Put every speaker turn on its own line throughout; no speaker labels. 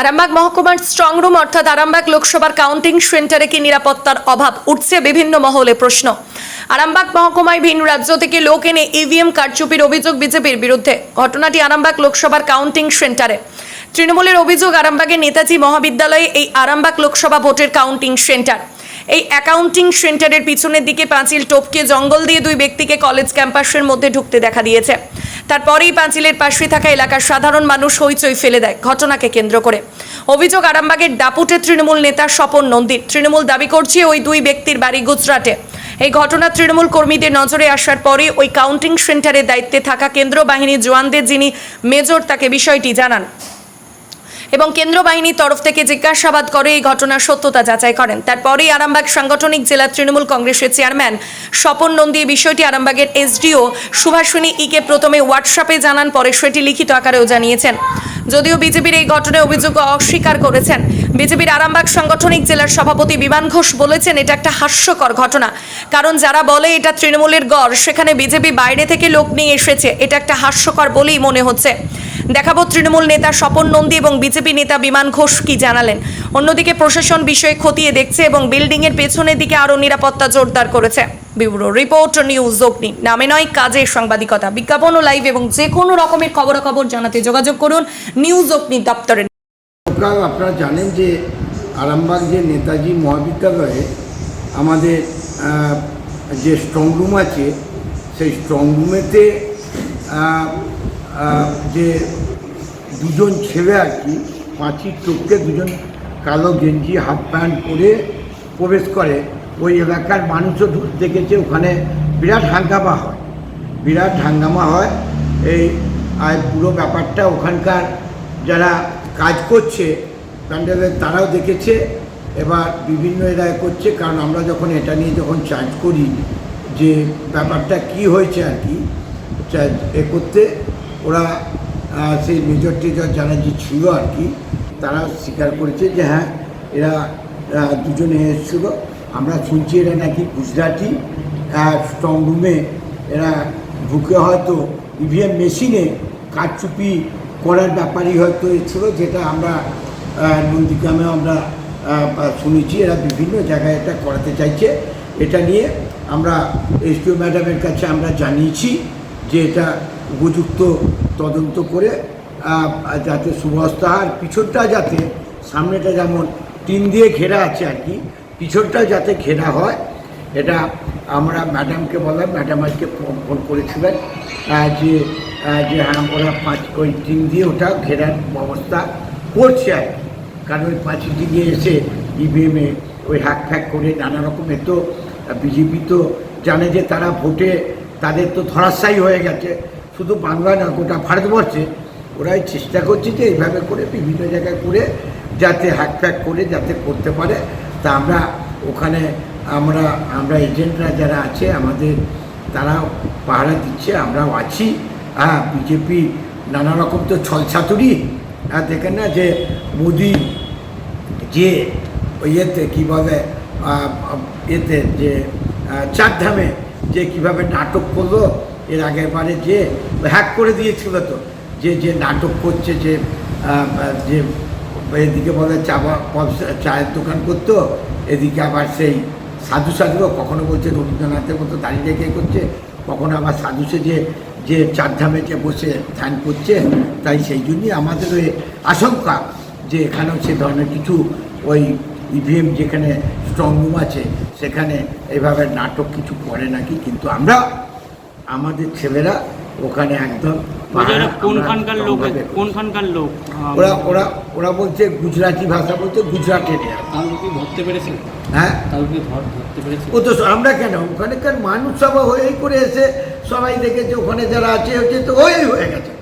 আরামবাগ মহকুমার স্ট্রংরুম অর্থাৎ আরামবাগ লোকসভার কাউন্টিং সেন্টারে কি নিরাপত্তার অভাব? উঠছে বিভিন্ন মহলে প্রশ্ন। আরামবাগ মহকুমায় ভিন রাজ্য থেকে লোক এনে ইভিএম কারচুপির অভিযোগ বিজেপির বিরুদ্ধে। ঘটনাটি আরামবাগ লোকসভার কাউন্টিং সেন্টারে তৃণমূলের অভিযোগ, আরামবাগের নেতাজি মহাবিদ্যালয়ে এই আরামবাগ লোকসভা ভোটের কাউন্টিং সেন্টার এই অ্যাকাউন্টিং সেন্টারের পিছনের দিকে পাঁচিল টপকে জঙ্গল দিয়ে দুই ব্যক্তিকে কলেজ ক্যাম্পাসের মধ্যে ঢুকতে দেখা দিয়েছে। তারপরেই পাঁচিলের পাশে থাকা এলাকার সাধারণ মানুষ হইচই ফেলে দেয় ঘটনাকে কেন্দ্র করে। অভিযোগ আরামবাগের দাপুটে তৃণমূল নেতা স্বপন নন্দীর। তৃণমূল দাবি করছে ওই দুই ব্যক্তির বাড়ি গুজরাটে। এই ঘটনা তৃণমূল কর্মীদের নজরে আসার পরে ওই কাউন্টিং সেন্টারের দায়িত্বে থাকা কেন্দ্র বাহিনীর জওয়ানদের যিনি মেজর তাকে বিষয়টি জানান। এবং কেন্দ্র বাহিনীর তরফ থেকে জিজ্ঞাসাবাদ করে এই ঘটনার সত্যতা যাচাই করেন। তারপরেই আরামবাগ সাংগঠনিক জেলা তৃণমূল কংগ্রেসের চেয়ারম্যান স্বপন নন্দী এই বিষয়টি আরামবাগের এসডিও সুভাষিনী ইকে প্রথমে হোয়াটসঅ্যাপে জানান, পরে সেটি লিখিত আকারেও জানিয়েছেন। যদিও বিজেপির এই ঘটনায় অভিযোগ অস্বীকার করেছেন। বিজেপির আরামবাগ সাংগঠনিক জেলার সভাপতি বিমান ঘোষ বলেছেন, এটা একটা হাস্যকর ঘটনা। কারণ যারা বলে এটা তৃণমূলের গড়, সেখানে বিজেপি বাইরে থেকে লোক নিয়ে এসেছে, এটা একটা হাস্যকর বলেই মনে হচ্ছে। দেখাবো তৃণমূল নেতা স্বপন নন্দী এবং বিজেপি নেতা বিমান ঘোষ কি জানালেন। অন্যদিকে প্রশাসন বিষয়ে খতিয়ে দেখছে এবং বিল্ডিং এর পেছনের দিকে আরও নিরাপত্তা জোরদার করেছে। ব্যুরো রিপোর্ট নিউজ অগ্নি। নামে নয় কাজে সাংবাদিকতা। বিজ্ঞাপন ও লাইভ এবং যে কোনো রকমের খবরাখবর জানাতে যোগাযোগ করুন নিউজ অগ্নি দপ্তরে
আপনারা জানেন যে আরামবাগ যে নেতাজি মহাবিদ্যালয়ে আমাদের যে স্ট্রং রুম আছে সেই স্ট্রং রুমেতে আহ, আহ, যে দুজন ছেলে আর কি পাঁচির টপকে দুজন কালো গেঞ্জি হাফ প্যান্ট পরে প্রবেশ করে, ওই এলাকার মানুষও দেখেছে, ওখানে বিরাট হাঙ্গামা হয়। বিরাট হাঙ্গামা হয়, এই, আর পুরো ব্যাপারটা ওখানকার যারা কাজ করছে, প্যান্ডেলের তারাও দেখেছে, এবার বিভিন্ন এরা এ করছে, কারণ আমরা যখন এটা নিয়ে যখন চার্জ করি, যে ব্যাপারটা কি হয়েছে আর কি এ করতে ওরা সেই মেজর টেজর যারা যে ছিল আর কি, তারা স্বীকার করেছে যে হ্যাঁ এরা দুজনে এসেছিল। আমরা শুনছি এরা নাকি গুজরাটি স্ট্রং রুমে এরা ঢুকে হয়তো ইভিএম মেশিনে কারচুপি করার ব্যাপারই হয়তো ছিল যেটা আমরা নন্দীগ্রামে আমরা শুনেছি। এরা বিভিন্ন জায়গায় এটা করাতে চাইছে। এটা নিয়ে আমরা এসডিও ম্যাডামের কাছে আমরা জানিয়েছি যে এটা উপযুক্ত তদন্ত করে যাতে হয় আর পিছনটা যাতে সামনেটা যেমন টিন দিয়ে ঘেরা আছে আর কি, পিছনটা যাতে ঘেরা হয়, এটা আমরা ম্যাডামকে বললাম, ম্যাডাম আজকে ফোন করেছিলেন যে যে হ্যাঁ ওরা পাঁচ ওই টিন দিয়ে ওটা ঘেরার ব্যবস্থা করছে আর কারণ ওই পাঁচিল দিকে এসে ইভিএমে ওই হ্যাক ফ্যাক করে নানা রকমের তো বিজেপি তো জানে যে তারা ভোটে তাদের তো ধরাশায়ী হয়ে গেছে। শুধু বাংলা না, গোটা ভারতবর্ষে ওরাই চেষ্টা করছে যে এইভাবে করে বিভিন্ন জায়গায় করে যাতে হ্যাক ফ্যাক করে যাতে করতে পারে। তা আমরা ওখানে আমরা আমরা এজেন্টরা যারা আছে, আমাদের তারা পাহারা দিচ্ছে, আমরাও আছি। হ্যাঁ বিজেপি নানা রকম তো ছলছাতুরি। হ্যাঁ দেখেন না যে মোদি যে ইয়েতে কী বলে এতে যে চারধামে যে কীভাবে নাটক করল এর আগের বারে যে হ্যাক করে দিয়েছিল তো, যে যে নাটক করছে, যে যে, এদিকে বলে চা চায়ের দোকান করতো, এদিকে আবার সেই সাধু সাধুও কখনো বলছে রবীন্দ্রনাথের মতো দাঁড়িয়ে রেখে করছে, কখনো আবার সাধু সেজে যে চারধামে যে বসে ধ্যান করছে, তাই সেই জন্যই আমাদের ওই আশঙ্কা যে এখানেও সে ধরনের কিছু ওই ইভিএম যেখানে স্ট্রং রুম আছে, সেখানে এভাবে নাটক কিছু করে নাকি, কিন্তু আমরা আমাদের ছেলেরা ওখানে একদম
কোনখানকার লোক? কোনখানকার লোক?
ওরা ওরা ওরা বলছে গুজরাটি ভাষা বলতে গুজরাটের।
কি ধরতে পেরেছেন
হ্যাঁ?
ধর- ধরতে
ও তো আমরা কেন? ওখানকার মানুষ সবাই হয়েই করে এসে সবাই দেখেছে ওখানে যারা আছে হচ্ছে তো ওই হয়ে গেছে।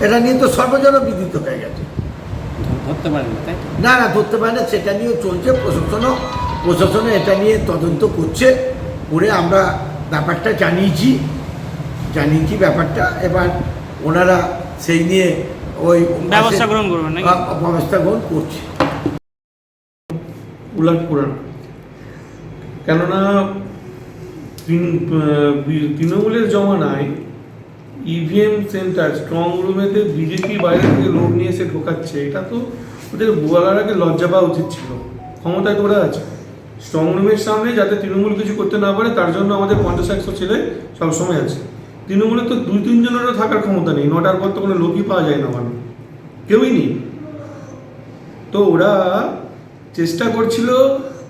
এটা নিয়ে তো সর্বজন বিদিত হয়ে গেছে।
ধরতে পারেন না,
না না ধরতে পারে না সেটা নিয়েও চলছে প্রশাসনও প্রশাসনও এটা নিয়ে তদন্ত করছে করে আমরা ব্যাপারটা জানিয়েছি জানিয়েছি ব্যাপারটা। এবার ওনারা সেই নিয়ে ওই
ব্যবস্থা গ্রহণ করবেন
ব্যবস্থা গ্রহণ করছে।
উলাট কেননা তৃণমূলের জমানায় ইভিএম সেন্টার স্ট্রং রুমেতে বিজেপি বাইরে থেকে লোক নিয়ে এসে ঢোকাচ্ছে এটা তো ওদের বলার আগে লজ্জা পাওয়া উচিত ছিল। ক্ষমতায় তোরা আছে। স্ট্রং রুমের সামনে যাতে তৃণমূল কিছু করতে না পারে তার জন্য আমাদের পঞ্চাশ একশো ছেলে সবসময় আছে। তৃণমূলের তো দুই তিনজনেরও থাকার ক্ষমতা নেই নটার পর তো কোনো লোকই পাওয়া যায় না মানে কেউই নেই। তো ওরা চেষ্টা করছিল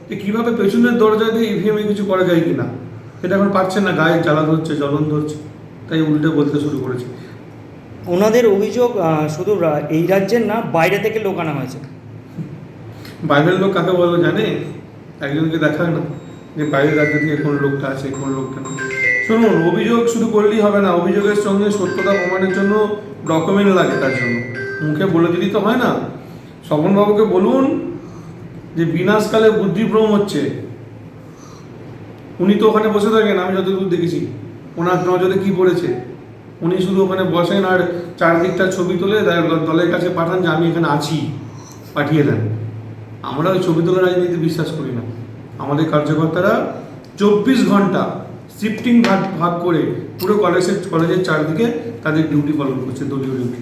যে কীভাবে পেছনের দরজা দিয়ে ইভিএমে কিছু করা যায় কি না সেটা এখন পারছেন না গায়ে জ্বালা ধরছে জ্বলন ধরছে তাই উল্টে বলতে শুরু করেছে।
ওনাদের অভিযোগ শুধু এই রাজ্যের না বাইরে থেকে লোক আনা হয়েছে।
বাইরের লোক কাকে বলো জানে? একজনকে দেখায় না যে বাইরের রাজ্য থেকে কোন লোকটা আছে, কোন লোকটা নেই। শুনুন, অভিযোগ শুধু করলেই হবে না, অভিযোগের সঙ্গে সত্যতা প্রমাণের জন্য ডকুমেন্ট লাগে তার জন্য। মুখে বলে দিলেই তো হয় না। স্বপনবাবুকে বলুন যে বিনাশকালে বুদ্ধিভ্রম হচ্ছে। উনি তো ওখানে বসে থাকেন, আমি যতদূর দেখেছি। ওনার নজরে কি পড়েছে? উনি শুধু ওখানে বসেন আর চারদিকটা ছবি তুলে দল- দলের কাছে পাঠান যে আমি এখানে আছি, পাঠিয়ে দেন। আমরা ওই ছবি তোলা রাজনীতি বিশ্বাস করি না। আমাদের কার্যকর্তারা চব্বিশ ঘণ্টা শিফটিং ভাগ ভাগ করে পুরো কলেজের কলেজের চারদিকে তাদের ডিউটি পালন করছে দলীয় ডিউটি